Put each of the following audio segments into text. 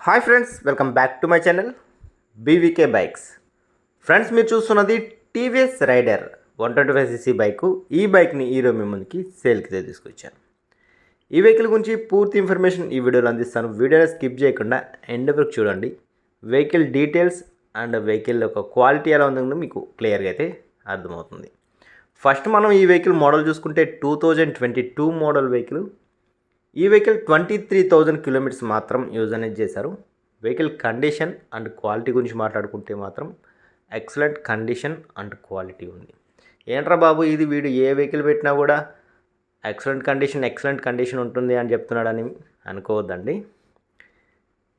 Hi friends welcome back to my channel BVK bikes friends మీరు చూస్తున్నది TVS Raider one twenty five CC bike ఈ బైక్ని ఈరోజు మీ ముందుకి సేల్కి తీసుకొచ్చాను. ఈ వెహికల్ గురించి పూర్తి ఇన్ఫర్మేషన్ ఈ వీడియోలో అందిస్తాను. వీడియోని స్కిప్ చేయకుండా ఎండ్ వరకు చూడండి. వెహికల్ డీటెయిల్స్ అండ్ వెహికల్ యొక్క క్వాలిటీ ఎలా ఉందో మీకు క్లియర్గా అయితే అర్థమవుతుంది. ఫస్ట్ మనం ఈ వెహికల్ మోడల్ చూసుకుంటే two thousand twenty two model vehicle ఈ vehicle twenty three thousand kilometres మాత్రం యూజ్ అనేది చేశారు. వెహికల్ కండిషన్ అండ్ క్వాలిటీ గురించి మాట్లాడుకుంటే మాత్రం ఎక్సలెంట్ కండిషన్ అండ్ క్వాలిటీ ఉంది. ఏంట్రా బాబు ఇది వీడు ఏ వెహికల్ పెట్టినా కూడా ఎక్సలెంట్ కండిషన్ ఎక్సలెంట్ కండిషన్ ఉంటుంది అని చెప్తున్నాడని అనుకోవద్దండి.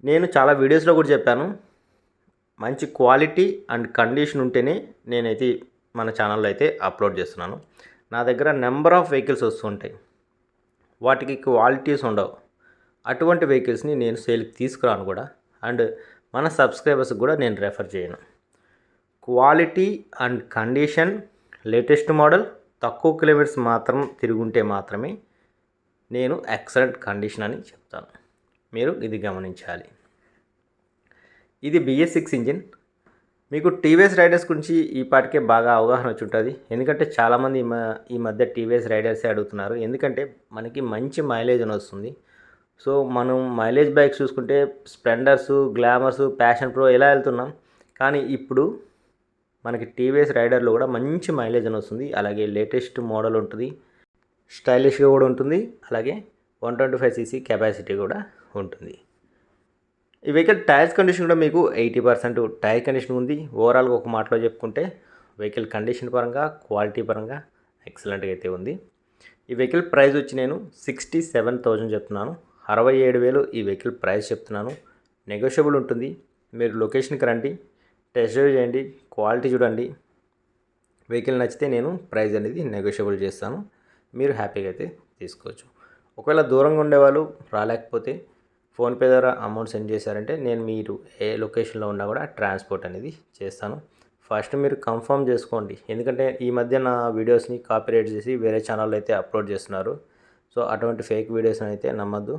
నేను చాలా వీడియోస్లో కూడా చెప్పాను. మంచి క్వాలిటీ అండ్ కండిషన్ ఉంటేనే నేనైతే మన ఛానల్లో అయితే అప్లోడ్ చేస్తున్నాను. నా దగ్గర నెంబర్ ఆఫ్ వెహికల్స్ వస్తుంటాయి వాటికి క్వాలిటీస్ ఉండవు. అటువంటి వెహికల్స్ని నేను సేల్కి తీసుకురాను కూడా. అండ్ మన సబ్స్క్రైబర్స్కి కూడా నేను రెఫర్ చేయను. Quality and condition latest model తక్కువ కిలోమీటర్స్ మాత్రం తిరుగుంటే మాత్రమే నేను ఎక్సలెంట్ కండిషన్ అని చెప్తాను. మీరు ఇది గమనించాలి. ఇది బిఎస్ సిక్స్ ఇంజిన్. మీకు టీవీఎస్ రైడర్స్ గురించి ఈ పాటికే బాగా అవగాహన వచ్చి ఉంటుంది. ఎందుకంటే చాలామంది ఈ మ ఈ మధ్య టీవీఎస్ రైడర్సే అడుగుతున్నారు. ఎందుకంటే మనకి మంచి మైలేజ్ అని వస్తుంది. సో మనం మైలేజ్ బైక్స్ చూసుకుంటే స్ప్లెండర్స్ గ్లామర్స్ ప్యాషన్ ప్రో ఇలా వెళ్తున్నాం. కానీ ఇప్పుడు మనకి టీవీఎస్ రైడర్లో కూడా మంచి మైలేజ్ అని వస్తుంది. అలాగే లేటెస్ట్ మోడల్ ఉంటుంది. స్టైలిష్గా కూడా ఉంటుంది. అలాగే one twenty five CC capacity కూడా ఉంటుంది. ఈ వెహికల్ టైర్స్ కండిషన్ కూడా మీకు ఎయిటీ పర్సెంట్ టైర్ కండిషన్ ఉంది. ఓవరాల్గా ఒక మాటలో చెప్పుకుంటే వెహికల్ కండిషన్ పరంగా క్వాలిటీ పరంగా ఎక్సలెంట్గా అయితే ఉంది. ఈ వెహికల్ ప్రైస్ వచ్చి నేను సిక్స్టీ సెవెన్ థౌజండ్ చెప్తున్నాను. అరవై ఏడు వేలు ఈ వెహికల్ ప్రైస్ చెప్తున్నాను. నెగోషియబుల్ ఉంటుంది. మీరు లొకేషన్కి రండి టెస్ట్ డ్రైవ్ చేయండి క్వాలిటీ చూడండి. వెహికల్ నచ్చితే నేను ప్రైస్ అనేది నెగోషియబుల్ చేస్తాను. మీరు హ్యాపీగా అయితే తీసుకోవచ్చు. ఒకవేళ దూరంగా ఉండేవాళ్ళు రాలేకపోతే ఫోన్పే ద్వారా అమౌంట్ సెండ్ చేశారంటే నేను మీరు ఏ లొకేషన్లో ఉన్నా కూడా ట్రాన్స్పోర్ట్ అనేది చేస్తాను. ఫస్ట్ మీరు కన్ఫర్మ్ చేసుకోండి. ఎందుకంటే ఈ మధ్య నా వీడియోస్ని కాపీరైట్ చేసి వేరే ఛానల్లో అయితే అప్లోడ్ చేస్తున్నారు. సో అటువంటి ఫేక్ వీడియోస్ అయితే నమ్మద్దు.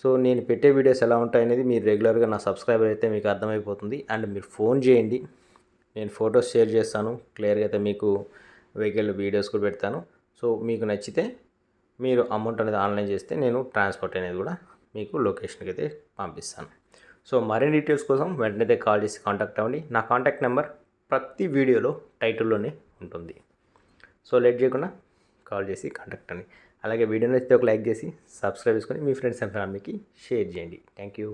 సో నేను పెట్టే వీడియోస్ ఎలా ఉంటాయనేది మీరు రెగ్యులర్గా నా సబ్స్క్రైబర్ అయితే మీకు అర్థమైపోతుంది. అండ్ మీరు ఫోన్ చేయండి. నేను ఫొటోస్ షేర్ చేస్తాను. క్లియర్గా అయితే మీకు వెహికల్ వీడియోస్ కూడా పెడతాను. సో మీకు నచ్చితే మీరు అమౌంట్ అనేది ఆన్లైన్ చేస్తే నేను ట్రాన్స్పోర్ట్ అనేది కూడా మీకు లొకేషన్కి అయితే పంపిస్తాను. సో మరిన్ని డీటెయిల్స్ కోసం వెంటనే కాల్ చేసి కాంటాక్ట్ అవ్వండి. నా కాంటాక్ట్ నెంబర్ ప్రతి వీడియోలో టైటిల్లోనే ఉంటుంది. సో లేట్ చేయకుండా కాల్ చేసి కాంటాక్ట్ అవ్వండి. అలాగే వీడియో నచ్చితే ఒక లైక్ చేసి సబ్స్క్రైబ్ చేసుకొని మీ ఫ్రెండ్స్ అండ్ ఫ్యామిలీకి షేర్ చేయండి. Thank you